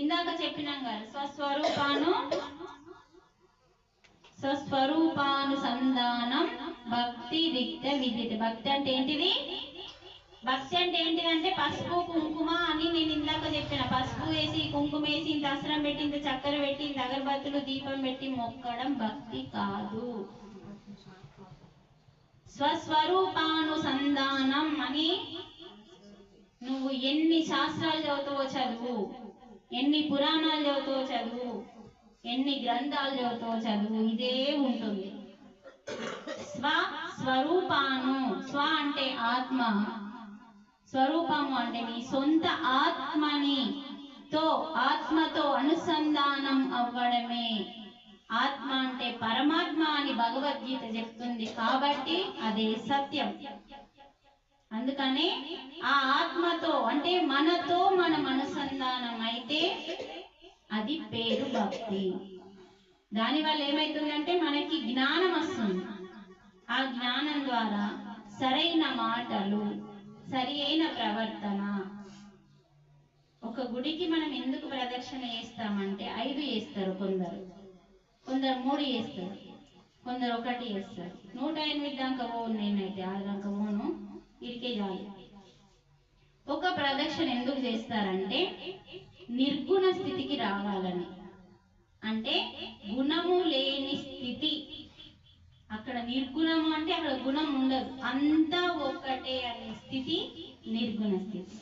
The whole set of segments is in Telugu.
ఇందాక చెప్పినాం కదా స్వస్వరూపాను స్వస్వరూపానుసంధానం భక్తి రిక్త విద్యత. భక్తి అంటే ఏంటిది? భక్తి అంటే ఏంటిదంటే పసుపు కుంకుమ అని నేను ఇందాక చెప్పిన. పసుపు వేసి కుంకుమ వేసి ఇంత అసరం పెట్టి ఇంత చక్కెర పెట్టి ఇంత అగరబత్తులు దీపం పెట్టి మొక్కడం భక్తి కాదు. స్వస్వరూపానుసంధానం అని నువ్వు ఎన్ని శాస్త్రాలు చదువుతావో చదువు. ఎన్ని పురాణాలు చదువుతో చదువు ఎన్ని గ్రంథాలు చదువుతో చదువు ఇదే ఉంటుంది. స్వ స్వరూపాను స్వ అంటే ఆత్మ స్వరూపము అంటే నీ సొంత ఆత్మని తో ఆత్మతో అనుసంధానం అవ్వడమే. ఆత్మ అంటే పరమాత్మ అని భగవద్గీత చెప్తుంది కాబట్టి అదే సత్యం. అందుకనే ఆ ఆత్మతో అంటే మనతో మనం అనుసంధానం అయితే అది పేరు భక్తి. దాని వల్ల ఏమైతుందంటే మనకి జ్ఞానం వస్తుంది. ఆ జ్ఞానం ద్వారా సరైన మాటలు సరి అయిన ప్రవర్తన. ఒక గుడికి మనం ఎందుకు ప్రదక్షిణ చేస్తామంటే ఐదు చేస్తారు కొందరు. కొందరు మూడు చేస్తారు. కొందరు ఒకటి చేస్తారు. నూట ఎనిమిది దాకా పోను నేనైతే ఆరు దాకా పోను. ఇరికే చాలు ఒక ప్రదక్షిణ ఎందుకు చేస్తారంటే నిర్గుణ స్థితికి రావాలని. అంటే గుణము లేని స్థితి. అక్కడ నిర్గుణము అంటే అక్కడ గుణం ఉండదు. అంతా ఒక్కటే అనే స్థితి నిర్గుణ స్థితి.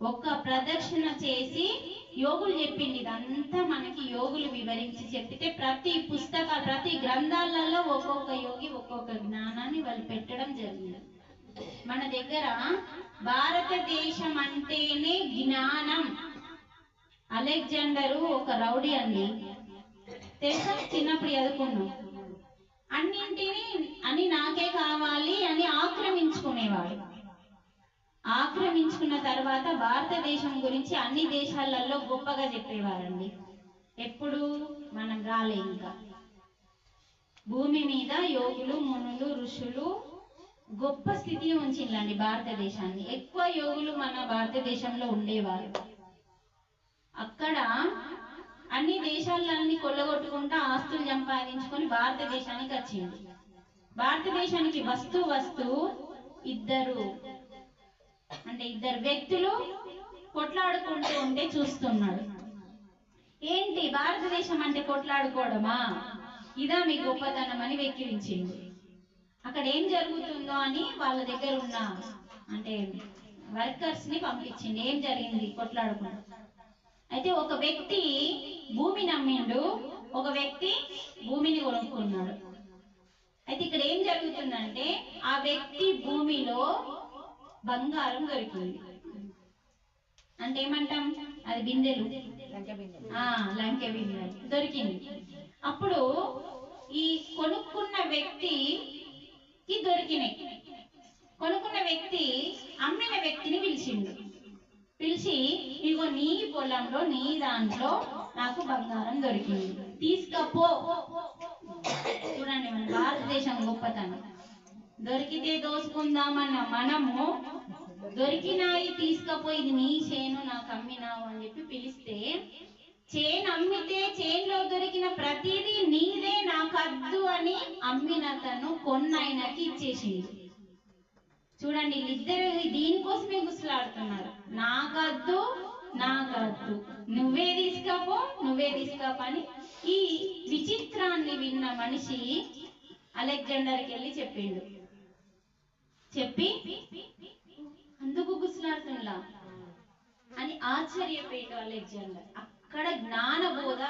ఒక్క ప్రదక్షిణ చేసి యోగులు చెప్పింది ఇదంతా మనకి యోగులు వివరించి చెప్పితే ప్రతి పుస్తక ప్రతి గ్రంథాలలో ఒక్కొక్క యోగి ఒక్కొక్క జ్ఞానాన్ని వాళ్ళు పెట్టడం జరిగింది. మన దగ్గర భారతదేశం అంటేనే జ్ఞానం. అలెగ్జాండరు ఒక రౌడీ అండి. తెలుసా? చిన్నప్పుడు చదువుకున్నాం. అన్నింటినీ అని నాకే కావాలి అని ఆక్రమించుకునేవాడు. ఆక్రమించుకున్న తర్వాత భారతదేశం గురించి అన్ని దేశాలలో గొప్పగా చెప్పేవారండి. ఎప్పుడు మనం రాలే ఇంకా. భూమి మీద యోగులు మునులు ఋషులు గొప్ప స్థితి ఉంచిందండి భారతదేశాన్ని. ఎక్కువ యోగులు మన భారతదేశంలో ఉండేవారు. అక్కడ అన్ని దేశాలన్నీ కొల్లగొట్టుకుంటా ఆస్తులు సంపాదించుకొని భారతదేశానికి వచ్చింది. భారతదేశానికి వస్తూ వస్తూ ఇద్దరు అంటే ఇద్దరు వ్యక్తులు కొట్లాడుకుంటూ ఉంటే చూస్తున్నాడు. ఏంటి? భారతదేశం అంటే కొట్లాడుకోవడమా? ఇదా మీ గొప్పతనం అని వెక్కిరించింది అక్కడ ఏం జరుగుతుందో అని వాళ్ళ దగ్గర ఉన్న అంటే వర్కర్స్ని పంపించింది. ఏం జరిగింది? కొట్లాడుకుంటూ. అయితే ఒక వ్యక్తి భూమిని అమ్మిండు ఒక వ్యక్తి భూమిని కొనుక్కున్నాడు. అయితే ఇక్కడ ఏం జరుగుతుందంటే ఆ వ్యక్తి భూమిలో బంగారం దొరికింది. అంటే ఏమంటాం? అది బిందెలు. ఆ లంకె బిందెలు దొరికింది. అప్పుడు ఈ కొనుక్కున్న వ్యక్తికి దొరికినాయి కొనుక్కున్న వ్యక్తి అమ్మిన వ్యక్తిని పిలిచిండు. పిలిచి ఇగో నీ పొలంలో నీ దాంట్లో నాకు బంగారం దొరికింది. తీసుకపో. చూడండి మన భారతదేశం గొప్పతనం. దొరికితే దోసుకుందామన్న మనము దొరికినాయి తీసుకపోయి ఇది నీ చేను నాకు అమ్మినావు అని చెప్పి పిలిస్తే చేను అమ్మితే చేనులో దొరికిన ప్రతిదీ నీదే నాకు అద్దు అని అమ్మిన తను కొన్నైనకి ఇచ్చేసింది. చూడండి వీళ్ళిద్దరు దీనికోసమే గుసలాడుతున్నారు. నాకద్దు నాకద్దు నువ్వే తీసుకపో నువ్వే తీసుకపో అని ఈ విచిత్రాన్ని విన్న మనిషి అలెగ్జాండర్కి వెళ్ళి చెప్పిండు. చెప్పి అందుకు గుసలాడుతున్నా అని ఆశ్చర్యపోయాడు అలెగ్జాండర్. అక్కడ జ్ఞానబోధ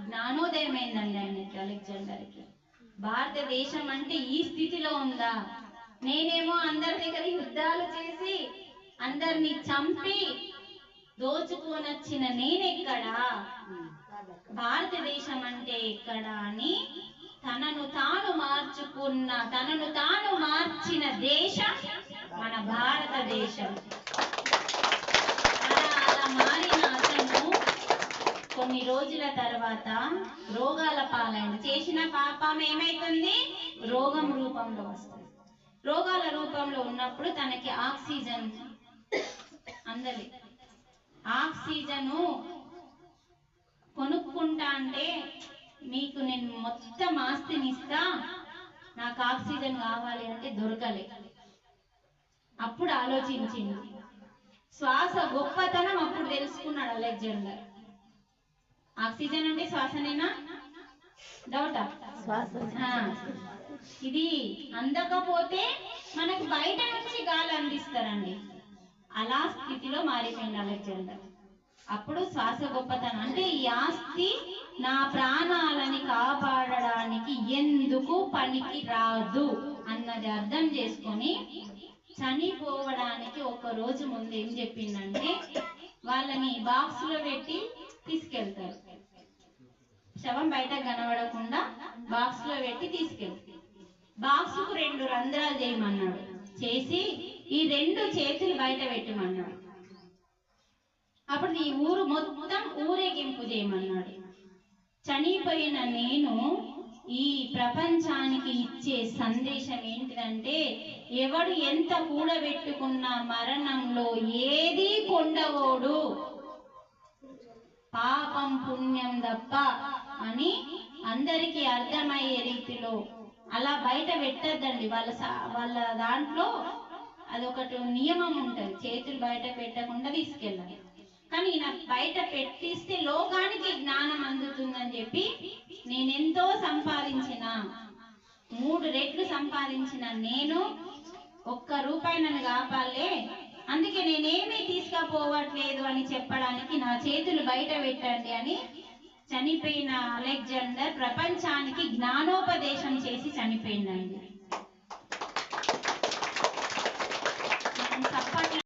జ్ఞానోదయమైందండి ఆయనకి అలెగ్జాండర్కి భారతదేశం అంటే ఈ స్థితిలో ఉందా? నేనేమో అందరి దగ్గర యుద్ధాలు చేసి అందరిని చంపి దోచుకోనొచ్చిన నేనెక్కడా? భారతదేశం అంటే ఎక్కడ అని తనను తాను మార్చుకున్న తనను తాను మార్చిన దేశం మన భారతదేశం. అలా మారిన కొన్ని రోజుల తర్వాత రోగాల పాలైన చేసిన పాపం ఏమైతుంది? రోగం రూపంలో వస్తుంది. రోగాల రూపంలో ఉన్నప్పుడు తనకి ఆక్సిజన్ అందలి ఆక్సిజను అంటే మీకు నేను మొత్తం ఆస్తిని ఇస్తా నాకు ఆక్సిజన్ కావాలి అంటే దొరకలే. అప్పుడు ఆలోచించింది. శ్వాస గొప్పతనం అప్పుడు తెలుసుకున్నాడు అలెగ్జాండర్. ఆక్సిజన్ అంటే శ్వాసనేనా? డౌటా? ఇది అందకపోతే మనకు బయట నుంచి గాలి అందిస్తారండి. అలా స్థితిలో మారిపోయింది అలెగ్జాండర్. అప్పుడు శ్వాస గొప్పతనం. అంటే ఈ ఆస్తి నా ప్రాణాలని కాపాడడానికి ఎందుకు పనికి రాదు అన్నది అర్థం చేసుకొని చనిపోవడానికి ఒక రోజు ముందు ఏం చెప్పిందంటే వాళ్ళని బాక్స్లో పెట్టి తీసుకెళ్తారు. శవం బయట కనబడకుండా బాక్స్లో పెట్టి తీసుకెళ్తారు బాక్స్కు రెండు రంధ్రాలు చేయమన్నాడు. చేసి ఈ రెండు చేతులు బయట పెట్టమన్నాడు. అప్పుడు ఈ ఊరు మొత్తం ఊరేగింపు చేయమన్నాడు. చనిపోయిన నేను ఈ ప్రపంచానికి ఇచ్చే సందేశం ఏంటిదంటే ఎవడు ఎంత కూడబెట్టుకున్న మరణంలో ఏది కొండవోడు. పాపం పుణ్యం తప్ప అని అందరికీ అర్థమయ్యే రీతిలో అలా బయట పెట్టద్దండి. వాళ్ళ వాళ్ళ దాంట్లో అదొకటి నియమం ఉంటుంది. చేతులు బయట పెట్టకుండా తీసుకెళ్ళాలి కానీ నాకు బయట పెట్టిస్తే లోకానికి జ్ఞానం అందుతుందని చెప్పి నేనెంతో సంపాదించిన మూడు రెట్లు సంపాదించిన నేను ఒక్క రూపాయి నన్ను కాపాలే అందుకే నేనేమీ తీసుకపోవట్లేదు అని చెప్పడానికి నా చేతులు బయట పెట్టండి అని చనిపోయిన అలెగ్జాండర్ ప్రపంచానికి జ్ఞానోపదేశం చేసి చనిపోయిందండి.